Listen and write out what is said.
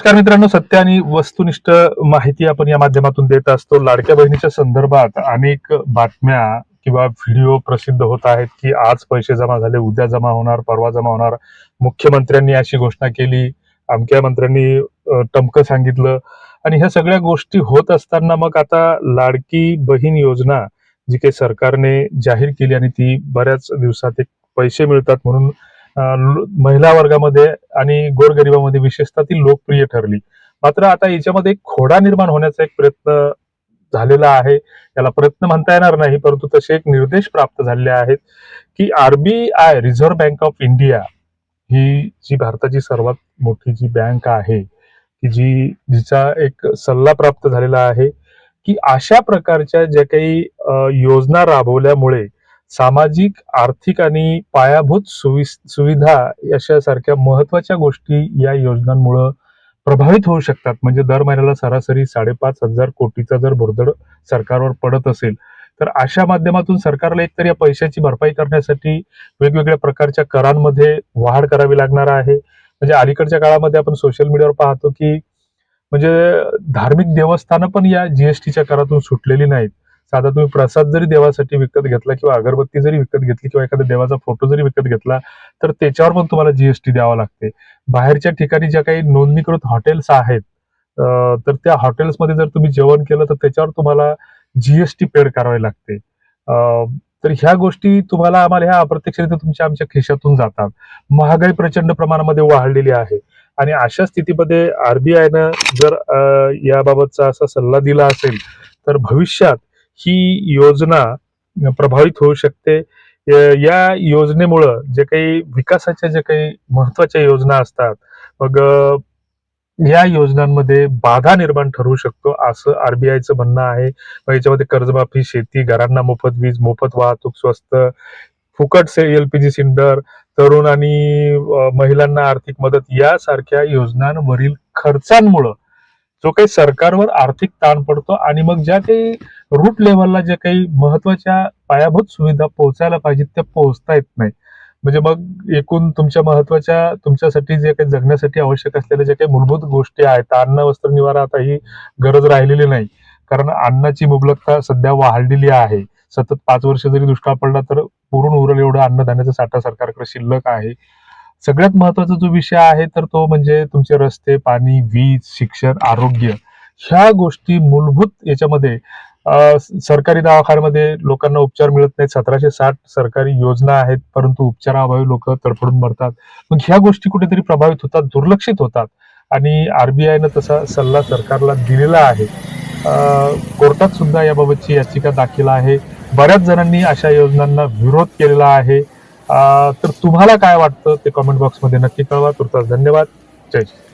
नमस्कार मित्रांनो सत्य आणि वस्तुनिष्ठ माहिती आपण या माध्यमातून देत असतो. लाडक्या बहिणीच्या संदर्भात अनेक बातम्या किंवा व्हिडिओ प्रसिद्ध होत आहेत की आज पैसे जमा झाले उद्या जमा होणार परवा जमा होणार. मुख्यमंत्र्यांनी अशी घोषणा केली अमक्या मंत्र्यांनी टमकं सांगितलं. आणि ह्या सगळ्या गोष्टी होत असताना मग आता लाडकी बहीण योजना जी काही सरकारने जाहीर केली आणि ती बऱ्याच दिवसात एक पैसे मिळतात म्हणून महिला वर्गामध्ये आणि गोरगरिबामध्ये विशेषतः ती लोकप्रिय ठरली. मात्र आता याच्यामध्ये एक खोडा निर्माण होण्याचा एक प्रयत्न झालेला आहे. याला प्रयत्न म्हणता येणार नाही परंतु तसे एक निर्देश प्राप्त झालेले आहेत की RBI reserve bank of India ही जी भारताची सर्वात मोठी जी बँक आहे की जी जिचा एक सल्ला प्राप्त झालेला आहे की अशा प्रकारच्या ज्या काही योजना राबवल्यामुळे सामाजिक आर्थिक आणि पायाभूत सुवि सुविधा अशासारख्या महत्त्वाच्या गोष्टी या योजनांमुळं प्रभावित होऊ शकतात. म्हणजे दर महिन्याला सरासरी साडेपाच हजार कोटीचा जर भुर्दड सरकारवर पडत असेल तर अशा माध्यमातून सरकारला एकतर या पैशाची भरपाई करण्यासाठी वेगवेगळ्या प्रकारच्या करांमध्ये वाढ करावी लागणार आहे. म्हणजे अलीकडच्या काळामध्ये आपण सोशल मीडियावर पाहतो की म्हणजे धार्मिक देवस्थानं पण या जीएसटीच्या करातून सुटलेली नाहीत. साधा तुम्ही प्रसाद जरी देवासाठी विकत घेतला किंवा अगरबत्ती जरी विकत घेतली किंवा एखाद्या देवाचा फोटो जरी विकत घेतला तर त्याच्यावर पण तुम्हाला जीएसटी द्यावा लागते. बाहेरच्या ठिकाणी ज्या काही नोंदणीकृत हॉटेल्स आहेत तर त्या हॉटेल्समध्ये जर तुम्ही जेवण केलं तर त्याच्यावर तुम्हाला जीएसटी पेड करावी लागते. तर ह्या गोष्टी तुम्हाला आम्हाला ह्या अप्रत्यक्षरित्या तुमच्या आमच्या खिशातून जातात. महागाई प्रचंड प्रमाणामध्ये वाढलेली आहे. आणि अशा स्थितीमध्ये आरबीआयनं जर याबाबतचा असा सल्ला दिला असेल तर भविष्यात ही योजना प्रभावित होऊ शकते. या योजनेमुळं जे काही विकासाच्या जे काही महत्त्वाच्या योजना असतात मग या योजनांमध्ये बाधा निर्माण ठरू शकतो असं आरबीआयचं म्हणणं आहे. मग याच्यामध्ये कर्जमाफी शेती घरांना मोफत वीज मोफत वाहतूक स्वस्त फुकट से एलपीजी सिलेंडर तरुण आणि महिलांना आर्थिक मदत यासारख्या योजनांवरील खर्चांमुळं जो काही सरकारवर आर्थिक ताण पडतो आणि मग ज्या काही रूट लेव्हलला ज्या काही महत्त्वाच्या पायाभूत सुविधा पोहोचायला पाहिजेत त्या पोहोचता येत नाही. म्हणजे मग एकूण तुमच्या महत्त्वाच्या तुमच्यासाठी जे काही जगण्यासाठी आवश्यक असलेल्या ज्या काही मूलभूत गोष्टी आहेत अन्न वस्त्र निवारा आता ही गरज राहिलेली नाही. कारण अन्नाची मुबलकता सध्या वाढलेली आहे. सतत पाच वर्ष जरी दुष्काळ पडला तर पुरून उरल एवढं अन्नधान्याचा साठा सरकारकडे शिल्लक आहे. सगळ्यात महत्त्वाचा जो विषय आहे तर तो म्हणजे तुमचे रस्ते पाणी वीज शिक्षण आरोग्य ह्या गोष्टी मूलभूत याच्यामध्ये सरकारी दवाखान्यामध्ये लोकांना उपचार मिळत नाहीत. सतराशे साठ सरकारी योजना आहेत परंतु उपचाराअभावी लोक तडफडून मरतात. मग ह्या गोष्टी कुठेतरी प्रभावित होतात दुर्लक्षित होतात. आणि आरबीआयनं तसा सल्ला सरकारला दिलेला आहे. कोर्टात सुद्धा याबाबतची याचिका दाखल आहे. बऱ्याच जणांनी अशा योजनांना विरोध केलेला आहे. तर तुम्हाला काय वाटतं ते कमेंट बॉक्समध्ये नक्की कळवा. तुर्तास धन्यवाद. जय श्री